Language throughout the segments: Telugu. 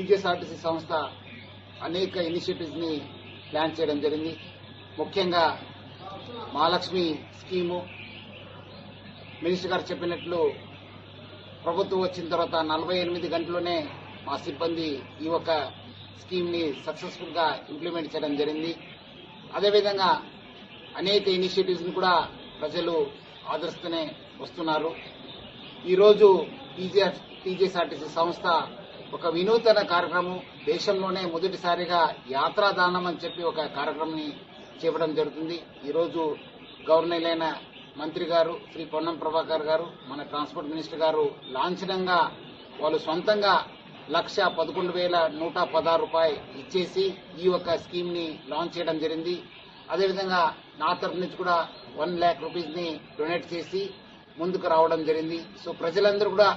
టీజీఎస్ఆర్టీసీ సంస్థ అనేక ఇనిషియేటివ్స్ని ప్లాన్ చేయడం జరిగింది. ముఖ్యంగా మహాలక్ష్మి స్కీము. మినిస్టర్ గారు చెప్పినట్లు ప్రభుత్వం వచ్చిన తర్వాత నలభై ఎనిమిది గంటల్లోనే మా సిబ్బంది ఈ యొక్క స్కీమ్ని సక్సెస్ఫుల్గా ఇంప్లిమెంట్ చేయడం జరిగింది. అదేవిధంగా అనేక ఇనిషియేటివ్స్ని కూడా ప్రజలు ఆదరిస్తూనే వస్తున్నారు. ఈరోజు టీజీఆర్ టీజీఎస్ఆర్టీసీ సంస్థ ఒక వినూతన కార్యక్రమం దేశంలోనే మొదటిసారిగా యాత్రాదానం అని చెప్పి ఒక కార్యక్రమాన్ని చేపడం జరుగుతుంది. ఈరోజు గవర్నర్ అయిన మంత్రి గారు శ్రీ పొన్నం ప్రభాకర్ గారు మన ట్రాన్స్పోర్ట్ మినిస్టర్ గారు లాంఛనంగా వాళ్ళు సొంతంగా లక్ష పదకొండు వేల నూట పదహారు రూపాయలు ఇచ్చేసి ఈ యొక్క స్కీమ్ని లాంచ్ చేయడం జరిగింది. అదేవిధంగా నా తరఫు నుంచి కూడా వన్ ల్యాక్ రూపీస్ని డొనేట్ చేసి ముందుకు రావడం జరిగింది. సో ప్రజలందరూ కూడా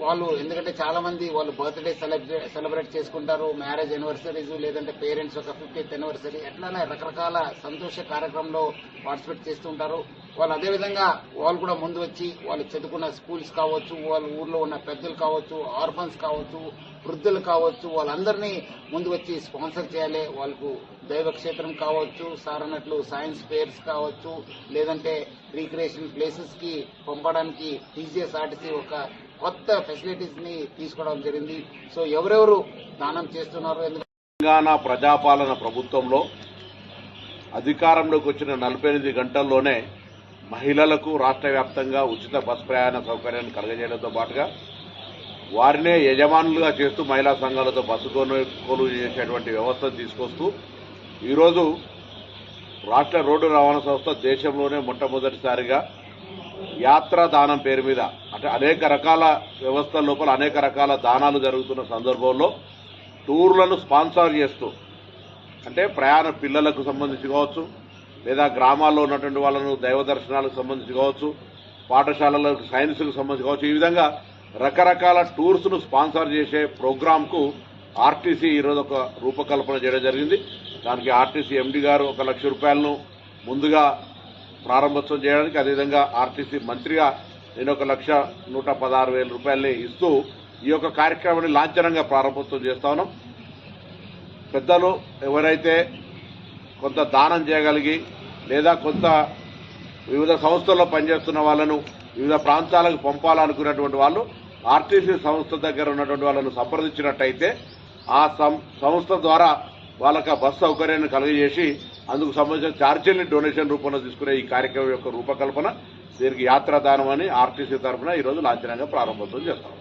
వాళ్ళు ఎందుకంటే చాలా మంది వాళ్ళు బర్త్డే సెలబ్రేట్ సెలబ్రేట్ చేసుకుంటారు మ్యారేజ్ యానివర్సరీస్ లేదంటే పేరెంట్స్ ఒక ఫిఫ్టీత్ యానివర్సరీ ఎట్లానే రకరకాల సంతోష కార్యక్రమంలో పార్టిసిపేట్ చేస్తూ ఉంటారు. వాళ్ళు అదేవిధంగా వాళ్ళు కూడా ముందు వచ్చి వాళ్ళు చదువుకున్న స్కూల్స్ కావచ్చు వాళ్ళ ఊర్లో ఉన్న పెద్దలు కావచ్చు ఆర్ఫన్స్ కావచ్చు వృద్ధులు కావచ్చు వాళ్ళందరినీ ముందు వచ్చి స్పాన్సర్ చేయాలి. వాళ్ళకు దైవ క్షేత్రం కావచ్చు సార్ అన్నట్లు సైన్స్ ఫేర్స్ కావచ్చు లేదంటే రీక్రియేషన్ ప్లేసెస్కి పంపడానికి టీజీఎస్ఆర్టీసీ ఒక కొత్త ఫెసిలిటీస్ని తీసుకోవడం జరిగింది. సో ఎవరెవరు దానం చేస్తున్నారు? తెలంగాణ ప్రజాపాలన ప్రభుత్వంలో అధికారంలోకి వచ్చిన నలభై ఎనిమిది గంటల్లోనే మహిళలకు రాష్ట్ర వ్యాప్తంగా ఉచిత బస్ ప్రయాణ సౌకర్యాన్ని కలగజేయడంతో పాటుగా వారినే యజమానులుగా చేస్తూ మహిళా సంఘాలతో బస్సు కొనుగోలు చేసేటువంటి వ్యవస్థను తీసుకొస్తూ ఈరోజు రాష్ట్ర రోడ్డు రవాణా సంస్థ దేశంలోనే మొట్టమొదటిసారిగా యాత్రా దానం పేరు మీద. అంటే అనేక రకాల వ్యవస్థల లోపల అనేక రకాల దానాలు జరుగుతున్న సందర్భంలో టూర్లను స్పాన్సర్ చేస్తూ అంటే ప్రయాణ పిల్లలకు సంబంధించి కావచ్చు లేదా గ్రామాల్లో ఉన్నటువంటి వాళ్ళను దైవ దర్శనాలకు సంబంధించి కావచ్చు పాఠశాలలకు సైన్స్కు సంబంధించి కావచ్చు ఈ విధంగా రకరకాల టూర్స్ను స్పాన్సర్ చేసే ప్రోగ్రాంకు ఆర్టీసీ ఈరోజు ఒక రూపకల్పన చేయడం జరిగింది. దానికి ఆర్టీసీ ఎండి గారు ఒక లక్ష రూపాయలను ముందుగా ప్రారంభోత్సవం చేయడానికి అదేవిధంగా ఆర్టీసీ మంత్రిగా నేను ఒక లక్ష నూట పదహారు వేల రూపాయలని ఇస్తూ ఈ యొక్క కార్యక్రమాన్ని లాంఛనంగా ప్రారంభోత్సవం చేస్తా ఉన్నాం. పెద్దలు ఎవరైతే కొంత దానం చేయగలిగి లేదా కొంత వివిధ సంస్థల్లో పనిచేస్తున్న వాళ్ళను వివిధ ప్రాంతాలకు పంపాలనుకున్నటువంటి వాళ్ళు ఆర్టీసీ సంస్థ దగ్గర ఉన్నటువంటి వాళ్ళను సంప్రదించినట్టయితే ఆ సం- సంస్థ ద్వారా వాళ్ళకి బస్సు బస్ సౌకర్యాన్ని కలుగజేసి అందుకు సంబంధించిన ఛార్జీల్ని డొనేషన్ రూపంలో తీసుకునే ఈ కార్యక్రమం యొక్క రూపకల్పన దీనికి యాత్రాదానం అని ఆర్టీసీ తరఫున ఈరోజు లాంఛనంగా ప్రారంభోత్సవం చేస్తాం.